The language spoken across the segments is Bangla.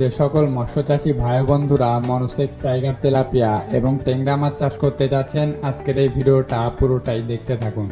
যে সকল মৎস্যচাষী ভাই বন্ধুরা মনোসেক্স টাইগার তেলাপিয়া এবং টেংরা মাছ চাষ করতে যাচ্ছেন, আজকের এই ভিডিওটা পুরোটাই দেখতে থাকুন।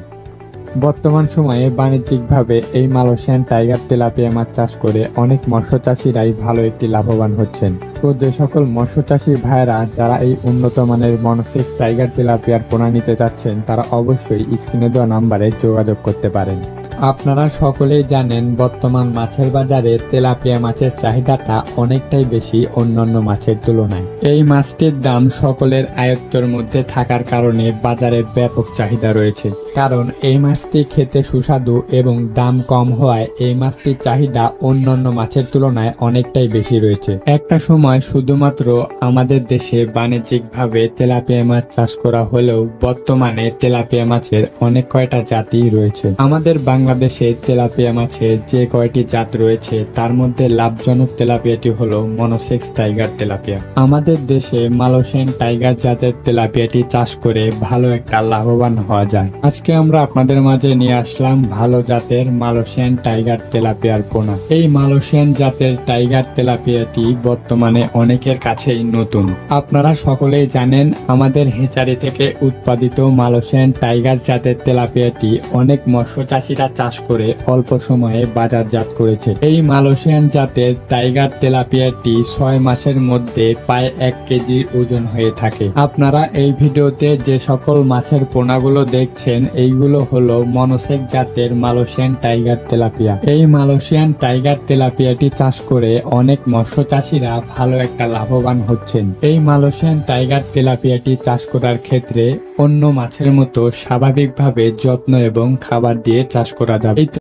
বর্তমান সময়ে বাণিজ্যিকভাবে এই মালয়েশিয়ান টাইগার তেলাপিয়া মাছ চাষ করে অনেক মৎস্যচাষীরাই ভালো একটি লাভবান হচ্ছেন। তো যে সকল মৎস্যচাষী ভাইরা যারা এই উন্নত মানের মনোসেক্স টাইগার তেলাপিয়ার পোনা নিতে চাচ্ছেন তারা অবশ্যই স্ক্রিনে দেওয়া নাম্বারে যোগাযোগ করতে পারেন। আপনারা সকলেই জানেন, বর্তমান মাছের বাজারে তেলাপিয়া মাছের চাহিদাটা অনেকটাই বেশি অন্যান্য মাছের তুলনায়। এই মাছটির দাম সকলের আয়ত্তের মধ্যে থাকার কারণে বাজারে ব্যাপক চাহিদা রয়েছে। কারণ এই মাছটি খেতে সুস্বাদু এবং দাম কম হওয়ায় এই মাছটির চাহিদা অন্যান্য মাছের তুলনায় অনেকটাই বেশি রয়েছে। একটা সময় শুধুমাত্র আমাদের দেশে বাণিজ্যিকভাবে তেলাপিয়া মাছ চাষ করা হলেও বর্তমানে তেলাপিয়া মাছের অনেক কয়টা জাতি রয়েছে। আমাদের বাংলাদেশে তেলাপিয়া মাছের যে কয়টি জাত রয়েছে, তার মধ্যে লাভজনক তেলাপিয়াটি হলো মনোসেক্স টাইগার তেলাপিয়া। আমাদের দেশে মালয়েশিয়ান টাইগার জাতের তেলাপিয়াটি চাষ করে ভালো একটা লাভবান হওয়া যায়। আজকে আমরা আপনাদের মাঝে নিয়ে আসলাম ভালো জাতের মালয়েশিয়ান টাইগার তেলাপিয়ার পোনা। এই মালয়েশিয়ান জাতের টাইগার তেলাপিয়াটি বর্তমানে অনেকের কাছেই নতুন। আপনারা সকলেই জানেন, আমাদের হেচারি থেকে উৎপাদিত মালয়েশিয়ান টাইগার জাতের তেলাপিয়াটি অনেক মৎস্য চাষিরা চাষ করে অল্প সময়ে বাজারজাত করেছে। এই মালয়েশিয়ান জাতের টাইগার তেলাপিয়াটি ছয় মাসের মধ্যে প্রায় এক কেজির ওজন হয়ে থাকে। আপনারা এই ভিডিওতে যে সকল মাছের পোনাগুলো দেখছেন, এইগুলো হলো মনোসেক জাতের মালয়েশিয়ান টাইগার তেলাপিয়া। এই মালয়েশিয়ান টাইগার তেলাপিয়াটি চাষ করে অনেক মৎস্য চাষিরা ভালো একটা লাভবান হচ্ছেন। এই মালয়েশিয়ান টাইগার তেলাপিয়াটি চাষ করার ক্ষেত্রে অন্য মাছের মতো স্বাভাবিকভাবে যত্ন এবং খাবার দিয়ে চাষ করা যাবে।